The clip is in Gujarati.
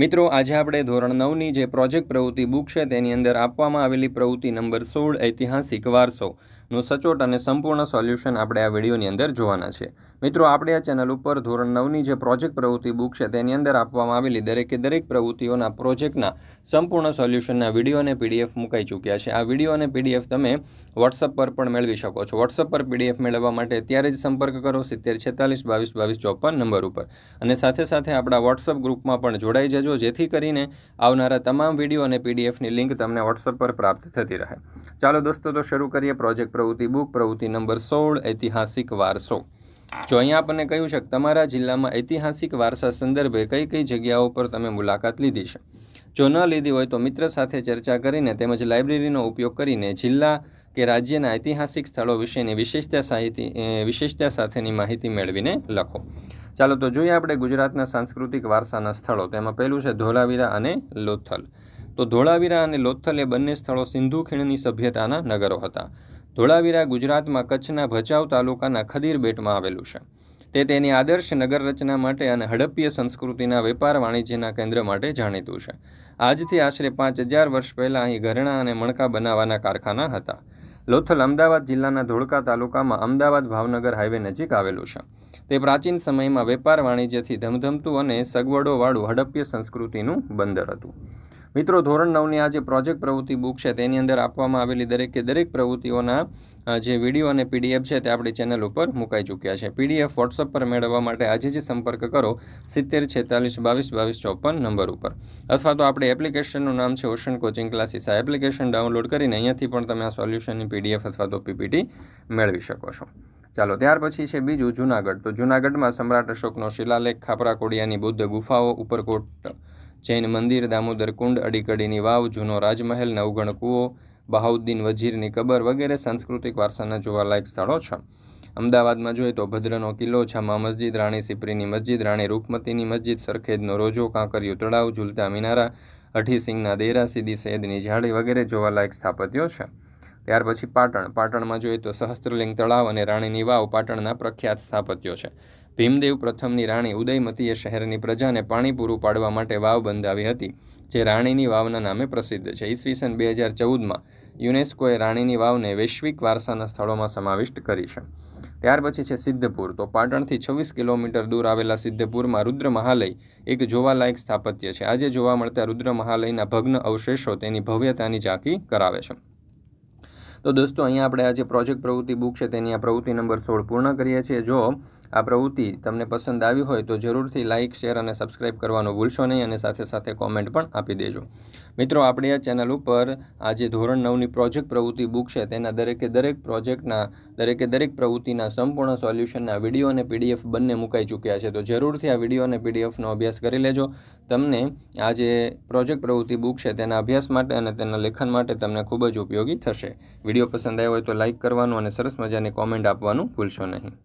મિત્રો, આજે આપણે ધોરણ નવની જે પ્રોજેક્ટ પ્રવૃત્તિ બુક છે, તેની અંદર આપવામાં આવેલી પ્રવૃત્તિ નંબર સોળ, ઐતિહાસિક વારસો. નું સચોટ અને સંપૂર્ણ સોલ્યુશન આપણે આ વિડીયોની અંદર જોવાના છે. મિત્રો, આપણે આ ચેનલ ઉપર ધોરણ નવની જે પ્રોજેક્ટ પ્રવૃત્તિ બુક છે, તેની અંદર આપવામાં આવેલી દરેકે દરેક પ્રવૃત્તિઓના પ્રોજેક્ટના સંપૂર્ણ સોલ્યુશનના વીડિયો અને પીડીએફ મુકાઈ ચૂક્યા છે. આ વીડિયો અને પીડીએફ તમે વોટ્સઅપ પર પણ મેળવી શકો છો. વોટ્સઅપ પર પીડીએફ મેળવવા માટે ત્યારે જ સંપર્ક કરો સિત્તેર છેતાલીસ બાવીસ બાવીસ ચોપન નંબર ઉપર. અને સાથે સાથે આપણા વોટ્સઅપ ગ્રુપમાં પણ જોડાઈ જજો. જેથી કરીને આવનારા તમામ વીડિયો અને પીડીએફની લિંક તમને વોટ્સઅપ પર પ્રાપ્ત થતી રહે. ચાલો દોસ્તો, તો શરૂ કરીએ પ્રોજેક્ટ પ્રવૃત્તિ બુક, પ્રવૃત્તિ નંબર સોળ, ઐતિહાસિક વારસો. જો અહીંયા આપણને કહ્યું છે કે તમારા જિલ્લામાં ઐતિહાસિક વારસા સંદર્ભે કઈ કઈ જગ્યાઓ પર તમે મુલાકાત લીધી છે. જો ન લીધી હોય તો મિત્ર સાથે ચર્ચા કરીને તેમજ લાઇબ્રેરીનો ઉપયોગ કરીને જિલ્લા કે રાજ્યના ઐતિહાસિક સ્થળો વિશેની વિશેષતા સાહિતી વિશેષતા સાથેની માહિતી મેળવીને લખો. ચાલો તો જોઈએ આપણે ગુજરાતના સાંસ્કૃતિક વારસાના સ્થળો. તેમાં પહેલું છે ધોળાવીરા અને લોથલ. તો ધોળાવીરા અને લોથલ એ બંને સ્થળો સિંધુ ખીણની સભ્યતાના નગરો હતા. ધોળાવીરા ગુજરાતમાં કચ્છના ભચાઉ તાલુકાના ખદીર બેટમાં આવેલું છે. તે તેની આદર્શ નગર રચના માટે અને હડપ્પીય સંસ્કૃતિના વેપાર વાણિજ્યના કેન્દ્ર માટે જાણીતું છે. આજથી આશરે પાંચ હજાર વર્ષ પહેલાં અહીં ઘરણા અને મણકા બનાવવાના કારખાના હતા. લોથલ અમદાવાદ જિલ્લાના ધોળકા તાલુકામાં અમદાવાદ ભાવનગર હાઈવે નજીક આવેલું છે. તે પ્રાચીન સમયમાં વેપાર વાણિજ્યથી ધમધમતું અને સગવડોવાળું હડપ્ય સંસ્કૃતિનું બંદર હતું. મિત્રો, ધોરણ નવની આ જે પ્રોજેક્ટ પ્રવૃત્તિ બુક છે, તેની અંદર આપવામાં આવેલી દરેકે દરેક પ્રવૃત્તિઓના જે વીડિયો અને પીડીએફ છે, તે આપણી ચેનલ ઉપર મુકાઈ ચૂક્યા છે. પીડીએફ વોટ્સઅપ પર મેળવવા માટે આજે જ સંપર્ક કરો, સિત્તેર, છેતાલીસ, બાવીસ બાવીસ, ચોપન નંબર ઉપર. અથવા તો આપણે એપ્લિકેશનનું નામ છે, ઓશન કોચિંગ ક્લાસીસ. આ એપ્લિકેશન ડાઉનલોડ કરીને અહીંયાથી પણ તમે આ સોલ્યુશનની પીડીએફ અથવા તો પીપીટી મેળવી શકો છો. ચાલો, ત્યાર પછી છે બીજું જુનાગઢ. તો જુનાગઢમાં સમ્રાટ અશોકનો શિલાલેખ ખાપરા કોડિયાની બુદ્ધ ગુફાઓ, ઉપરકોટ, જૈન મંદિર, દામોદર કુંડ, અડીકડીની વાવ, જૂનો રાજમહેલ, નવગણ કૂવો, બહાઉદ્દીન વજીરની કબર વગેરે સાંસ્કૃતિક વારસાના જોવાલાયક સ્થળો છે. અમદાવાદમાં જોઈએ તો ભદ્રનો કિલ્લો, છામા મસ્જિદ, રાણી સિપરીની મસ્જિદ, રાણી રૂપમતીની મસ્જિદ, સરખેજનો રોજો, કાંકરિયું તળાવ, ઝૂલતા મિનારા અઠીસિંગના દેરા સીદી સૈદની ઝાડી વગેરે જોવાલાયક સ્થાપત્યો છે. ત્યાર પછી પાટણ. પાટણમાં જોઈએ તો સહસ્ત્રલિંગ તળાવ અને રાણીની વાવ પાટણના પ્રખ્યાત સ્થાપત્યો છે. ભીમદેવ પ્રથમની રાણી ઉદયમતીએ શહેરની પ્રજાને પાણી પૂરું પાડવા માટે વાવ બંધાવી હતી, જે રાણીની વાવના નામે પ્રસિદ્ધ છે. ઈસવીસન બે હજાર ચૌદમાં યુનેસ્કોએ રાણીની વાવને વૈશ્વિક વારસાના સ્થળોમાં સમાવિષ્ટ કરી છે. ત્યાર પછી છે સિદ્ધપુર. તો પાટણથી છવ્વીસ કિલોમીટર દૂર આવેલા સિદ્ધપુરમાં રુદ્ર મહાલય એક જોવાલાયક સ્થાપત્ય છે. આજે જોવા મળતા રુદ્ર મહાલયના ભગ્ન અવશેષો તેની ભવ્યતાની ઝાંકી કરાવે છે. તો દોસ્તો, અહીંયા આપણે આ જે પ્રોજેક્ટ પ્રવૃત્તિ બુક છે તેની આ પ્રવૃત્તિ નંબર સોળ પૂર્ણ કરીએ છીએ. જો આ પ્રવૃત્તિ તમને પસંદ આવી હોય તો જરૂરથી લાઇક શેર અને સબસ્ક્રાઇબ કરવાનું ભૂલશો નહીં અને સાથે સાથે કોમેન્ટ પણ આપી દેજો. મિત્રો, આપણે આ ચેનલ ઉપર આ જે ધોરણ નવની પ્રોજેક્ટ પ્રવૃત્તિ બુક છે તેના દરેકે દરેક પ્રોજેક્ટના દરેકે દરેક પ્રવૃત્તિના સંપૂર્ણ સોલ્યુશનના વીડિયો અને પીડીએફ બંને મુકાઈ ચૂક્યા છે. તો જરૂરથી આ વીડિયો અને પીડીએફનો અભ્યાસ કરી લેજો. તમને આ જે પ્રોજેક્ટ પ્રવૃત્તિ બુક છે તેના અભ્યાસ માટે અને તેના લેખન માટે તમને ખૂબ જ ઉપયોગી થશે. વીડિયો પસંદ આવ્યો હોય તો લાઇક કરવાનું અને સરસ મજાની કોમેન્ટ આપવાનું ભૂલશો નહીં.